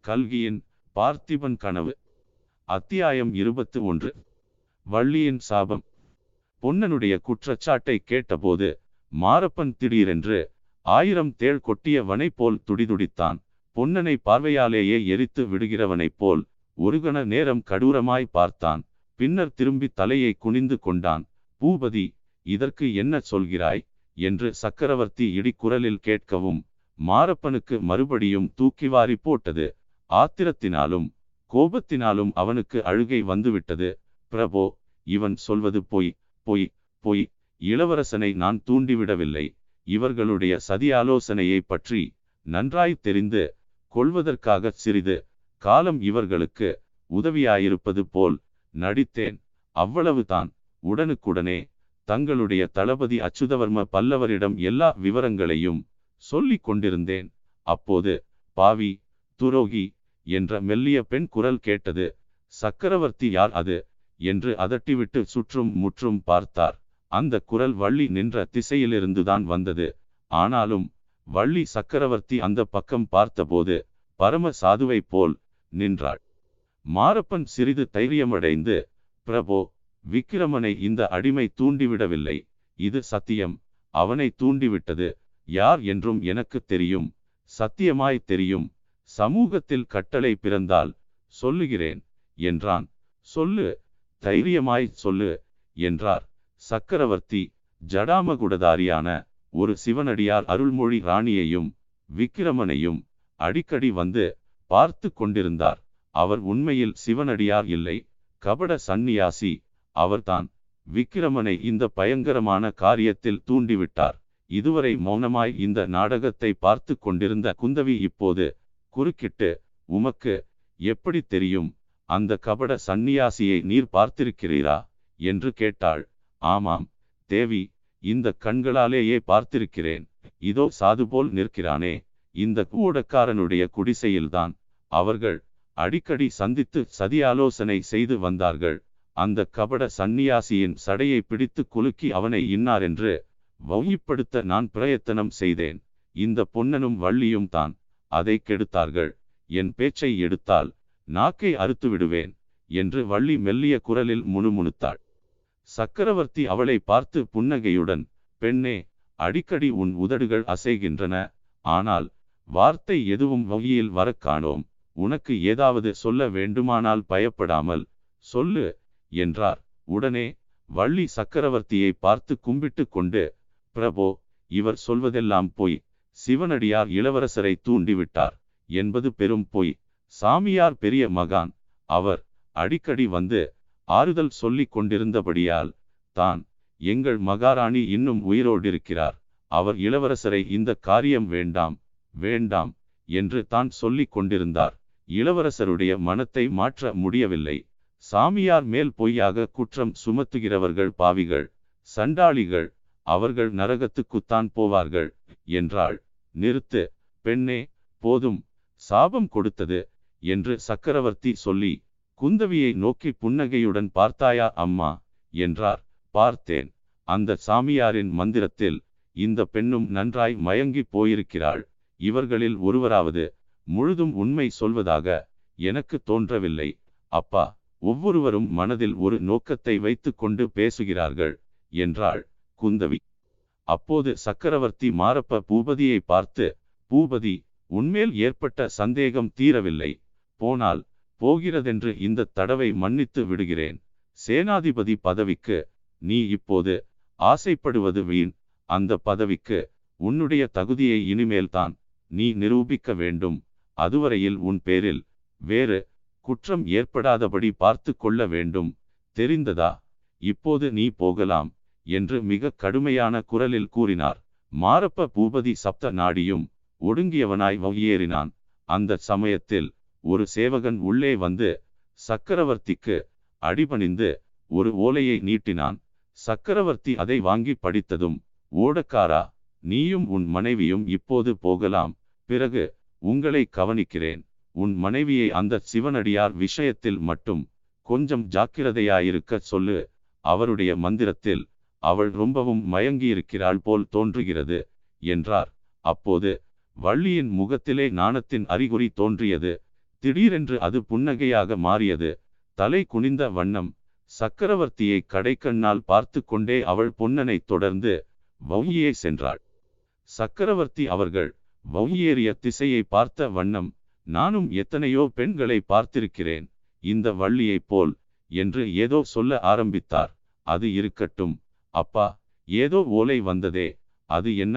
கல்கியின் பார்த்திபன் கனவு அத்தியாயம் இருபத்து ஒன்று. வள்ளியின் சாபம். பொன்னனுடைய குற்றச்சாட்டை கேட்டபோது மாரப்பன் திடீரென்று ஆயிரம் தேள் கொட்டியவனை போல் துடிதுடித்தான். பொன்னனை பார்வையாலேயே எரித்து விடுகிறவனைப் போல் ஒரு கண நேரம் கடூரமாய் பார்த்தான். பின்னர் திரும்பி தலையை குனிந்து கொண்டான். பூபதி இதற்கு என்ன சொல்கிறாய்? என்று சக்கரவர்த்தி இடிக்குரலில் கேட்கவும் மாரப்பனுக்கு மறுபடியும் தூக்கி வாரி போட்டது ஆத்திரத்தினாலும் கோபத்தினாலும் அவனுக்கு அழுகை வந்துவிட்டது. பிரபோ இவன் சொல்வது பொய் பொய் பொய். இளவரசனை நான் தூண்டிவிடவில்லை. இவர்களுடைய சதியாலோசனையை பற்றி நன்றாய் தெரிந்து கொள்வதற்காக சிறிது காலம் இவர்களுக்கு உதவியாயிருப்பது போல் நடித்தேன். அவ்வளவுதான். உடனுக்குடனே தங்களுடைய தளபதி அச்சுதவர்ம பல்லவரிடம் எல்லா விவரங்களையும் சொல்லிக் கொண்டிருந்தேன். அப்போது பாவி துரோகி என்ற மெல்லிய பெண் குரல் கேட்டது சக்கரவர்த்தி யார் அது? என்று அதட்டிவிட்டு சுற்றும் முற்றும் பார்த்தார். அந்த குரல் வள்ளி நின்ற திசையிலிருந்துதான் வந்தது. ஆனாலும் வள்ளி சக்கரவர்த்தி அந்த பக்கம் பார்த்தபோது பரம சாதுவை போல் நின்றாள். மாரப்பன் சிறிது தைரியமடைந்து பிரபோ விக்கிரமனை இந்த அடிமை தூண்டிவிடவில்லை. இது சத்தியம். அவனை தூண்டிவிட்டது. யார் என்றும் எனக்கு தெரியும். சத்தியமாய் தெரியும். சமூகத்தில் கட்டளை பிறந்தால் சொல்லுகிறேன் என்றான். சொல்லு தைரியமாய் சொல்லு என்றார். சக்கரவர்த்தி ஜடாமகுடதாரியான ஒரு சிவனடியார் அருள்மொழி ராணியையும் விக்கிரமனையும் அடிக்கடி வந்து பார்த்து கொண்டிருந்தார். அவர் உண்மையில் சிவனடியார் இல்லை. கபட சந்நியாசி அவர்தான் விக்கிரமனை இந்த பயங்கரமான காரியத்தில் தூண்டிவிட்டார். இதுவரை மௌனமாய் இந்த நாடகத்தை பார்த்து கொண்டிருந்த குந்தவி இப்போது குறுக்கிட்டு உமக்கு எப்படி தெரியும்? அந்த கபட சந்நியாசியை நீர் பார்த்திருக்கிறீரா? என்று கேட்டாள். ஆமாம் தேவி இந்த கண்களாலேயே பார்த்திருக்கிறேன். இதோ சாதுபோல் நிற்கிறானே. இந்த கூடக்காரனுடைய குடிசையில்தான். அவர்கள் அடிக்கடி சந்தித்து சதியாலோசனை செய்து வந்தார்கள். அந்த கபட சந்நியாசியின் சடையை பிடித்து குலுக்கி அவனை இன்னாரென்று வௌயிப்படுத்த நான் பிரயத்தனம் செய்தேன். இந்த பொன்னனும் வள்ளியும் தான் அதை கெடுத்தார்கள். என் பேச்சை எடுத்தால் நாக்கை அறுத்து விடுவேன் என்று வள்ளி மெல்லிய குரலில் முணுமுணுத்தாள். சக்கரவர்த்தி அவளை பார்த்து புன்னகையுடன் பெண்ணே அடிக்கடி உன் உதடுகள் அசைகின்றன. ஆனால் வார்த்தை எதுவும் வகையில் வரக் காணோம். உனக்கு ஏதாவது சொல்ல வேண்டுமானால் பயப்படாமல் சொல்லு என்றார். உடனே வள்ளி சக்கரவர்த்தியை பார்த்து கும்பிட்டு கொண்டு பிரபோ இவர் சொல்வதெல்லாம் பொய். சிவனடியார் இளவரசரை தூண்டிவிட்டார் என்பது பெரும் பொய். சாமியார் பெரிய மகான். அவர் அடிக்கடி வந்து ஆறுதல் சொல்லிக் கொண்டிருந்தபடியால் தான் எங்கள் மகாராணி இன்னும் உயிரோடிருக்கிறார். அவர் இளவரசரை இந்த காரியம் வேண்டாம் வேண்டாம் என்று தான் சொல்லிக் கொண்டிருந்தார். இளவரசருடைய மனத்தை மாற்ற முடியவில்லை. சாமியார் மேல் பொய்யாக குற்றம் சுமத்துகிறவர்கள் பாவிகள் சண்டாளிகள் அவர்கள் நரகத்துக்குத்தான் போவார்கள் என்றாள். நிறுத்து பெண்ணே போதும் சாபம் கொடுத்தது என்று சக்கரவர்த்தி சொல்லி குந்தவியை நோக்கி புன்னகையுடன் பார்த்தாயா அம்மா? என்றார். பார்த்தேன். அந்த சாமியாரின் மந்திரத்தில் இந்த பெண்ணும் நன்றாய் மயங்கி போயிருக்கிறாள். இவர்களில் ஒருவராவது முழுதும் உண்மை சொல்வதாக எனக்கு தோன்றவில்லை. அப்பா ஒவ்வொருவரும் மனதில் ஒரு நோக்கத்தை வைத்துக்கொண்டு பேசுகிறார்கள் என்றாள் குந்தவி. அப்போது சக்கரவர்த்தி மாரப்ப பூபதியை பார்த்து பூபதி உன்மேல் ஏற்பட்ட சந்தேகம் தீரவில்லை. போனால் போகிறதென்று இந்த தடவை மன்னித்து விடுகிறேன். சேனாதிபதி பதவிக்கு நீ இப்போது ஆசைப்படுவது வீண். அந்த பதவிக்கு உன்னுடைய தகுதியை இனிமேல்தான் நீ நிரூபிக்க வேண்டும். அதுவரையில் உன் பேரில் வேறு குற்றம் ஏற்படாதபடி பார்த்து கொள்ள வேண்டும். தெரிந்ததா? இப்போது நீ போகலாம் என்று மிக கடுமையான குரலில் கூறினார். மாரப்ப பூபதி சப்த நாடியும் ஒடுங்கியவனாய் வகையேறினான் அந்த சமயத்தில் ஒரு சேவகன் உள்ளே வந்து சக்கரவர்த்திக்கு அடிபணிந்து ஒரு ஓலையை நீட்டினான். சக்கரவர்த்தி அதை வாங்கி படித்ததும் ஓடக்காரா நீயும் உன் மனைவியும் இப்போது போகலாம். பிறகு உங்களை கவனிக்கிறேன். உன் மனைவியை அந்த சிவனடியார் விஷயத்தில் மட்டும் கொஞ்சம் ஜாக்கிரதையாயிருக்க சொல்லு. அவருடைய மந்திரத்தில் அவள் ரொம்பவும் மயங்கியிருக்கிறாள் போல் தோன்றுகிறது என்றார். அப்போது வள்ளியின் முகத்திலே நாணத்தின் அறிகுறி தோன்றியது. திடீரென்று அது புன்னகையாக மாறியது. தலை குனிந்த வண்ணம் சக்கரவர்த்தியை கடைக்கண்ணால் பார்த்து கொண்டே அவள் பொன்னனை தொடர்ந்து வௌயியே சென்றாள். சக்கரவர்த்தி அவர்கள் வௌயேறிய திசையை பார்த்த வண்ணம் நானும் எத்தனையோ பெண்களை பார்த்திருக்கிறேன் இந்த வள்ளியைப் போல் என்று ஏதோ சொல்ல ஆரம்பித்தார். அது இருக்கட்டும் அப்பா ஏதோ ஓலை வந்ததே அது என்ன?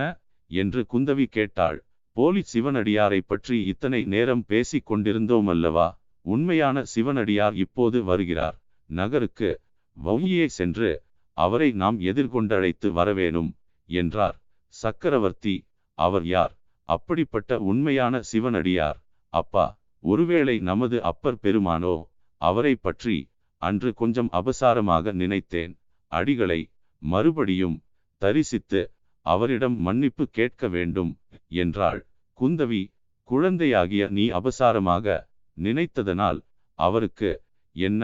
என்று குந்தவி கேட்டாள். போலி சிவனடியாரை பற்றி இத்தனை நேரம் பேசிக் கொண்டிருந்தோம் அல்லவா உண்மையான சிவனடியார் இப்போது வருகிறார். நகருக்கு வவுயே சென்று அவரை நாம் எதிர்கொண்டழைத்து வரவேணும் என்றார். சக்கரவர்த்தி அவர் யார்? அப்படிப்பட்ட உண்மையான சிவனடியார். அப்பா ஒருவேளை நமது அப்பர் பெருமானோ அவரை பற்றி அன்று கொஞ்சம் அபசாரமாக நினைத்தேன். அடிகளை மறுபடியும் தரிசித்து அவரிடம் மன்னிப்பு கேட்க வேண்டும் என்றாள். குந்தவி குழந்தையாகிய நீ அபசாரமாக நினைத்ததனால் அவருக்கு என்ன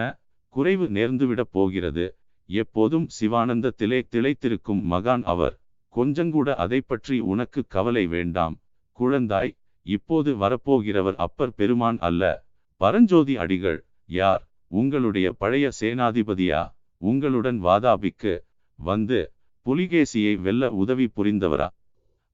குறைவு நேர்ந்துவிடப் போகிறது? எப்போதும் சிவானந்தத்திலே திளைத்திருக்கும் மகான் அவர். கொஞ்சங்கூட அதை பற்றி உனக்கு கவலை வேண்டாம். குழந்தாய் இப்போது வரப்போகிறவர் அப்பர் பெருமான் அல்ல. பரஞ்சோதி அடிகள் யார்? உங்களுடைய பழைய சேனாதிபதியா? உங்களுடன் வாதாபிக்கு வந்து புலிகேசியை வெல்ல உதவி புரிந்தவரா?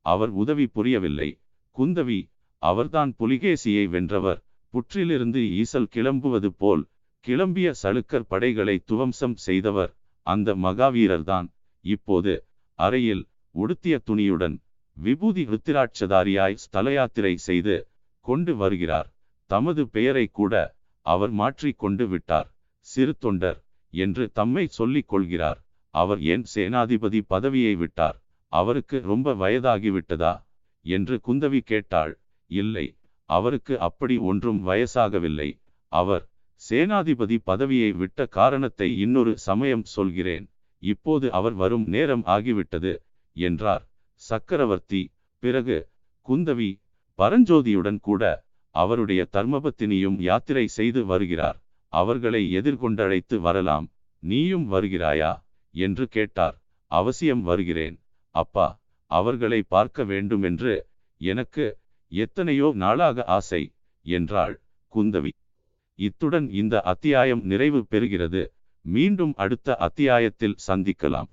அவர் உதவி புரியவில்லை. குந்தவி அவர்தான் புலிகேசியை வென்றவர். புற்றிலிருந்து ஈசல் கிளம்புவது போல் கிளம்பிய சளுக்கர் படைகளை துவம்சம் செய்தவர் அந்த மகாவீரர்தான். இப்போது அறையில் உடுத்திய துணியுடன் விபூதி ருத்திராட்சதாரியாய் ஸ்தலயாத்திரை செய்து கொண்டு வருகிறார். தமது பெயரை கூட அவர் மாற்றிக் கொண்டு விட்டார். சிறு தொண்டர் என்று தம்மை சொல்லிக் கொள்கிறார். அவர் ஏன் சேனாதிபதி பதவியை விட்டார்? அவருக்கு ரொம்ப வயதாகிவிட்டதா? என்று குந்தவி கேட்டாள். இல்லை அவருக்கு அப்படி ஒன்றும் வயசாகவில்லை. அவர் சேனாதிபதி பதவியை விட்ட காரணத்தை இன்னொரு சமயம் சொல்கிறேன். இப்போது அவர் வரும் நேரம் ஆகிவிட்டது என்றார். சக்கரவர்த்தி பிறகு குந்தவி பரஞ்சோதியுடன் கூட அவருடைய தர்மபத்தினியும் யாத்திரை செய்து வருகிறார். அவர்களை எதிர்கொண்டழைத்து வரலாம் நீயும் வருகிறாயா? என்று கேட்டார். அவசியம் வருகிறேன். அப்பா அவர்களை பார்க்க வேண்டுமென்று எனக்கு எத்தனையோ நாளாக ஆசை என்றாள் குந்தவி. இத்துடன் இந்த அத்தியாயம் நிறைவு பெறுகிறது. மீண்டும் அடுத்த அத்தியாயத்தில் சந்திக்கலாம்.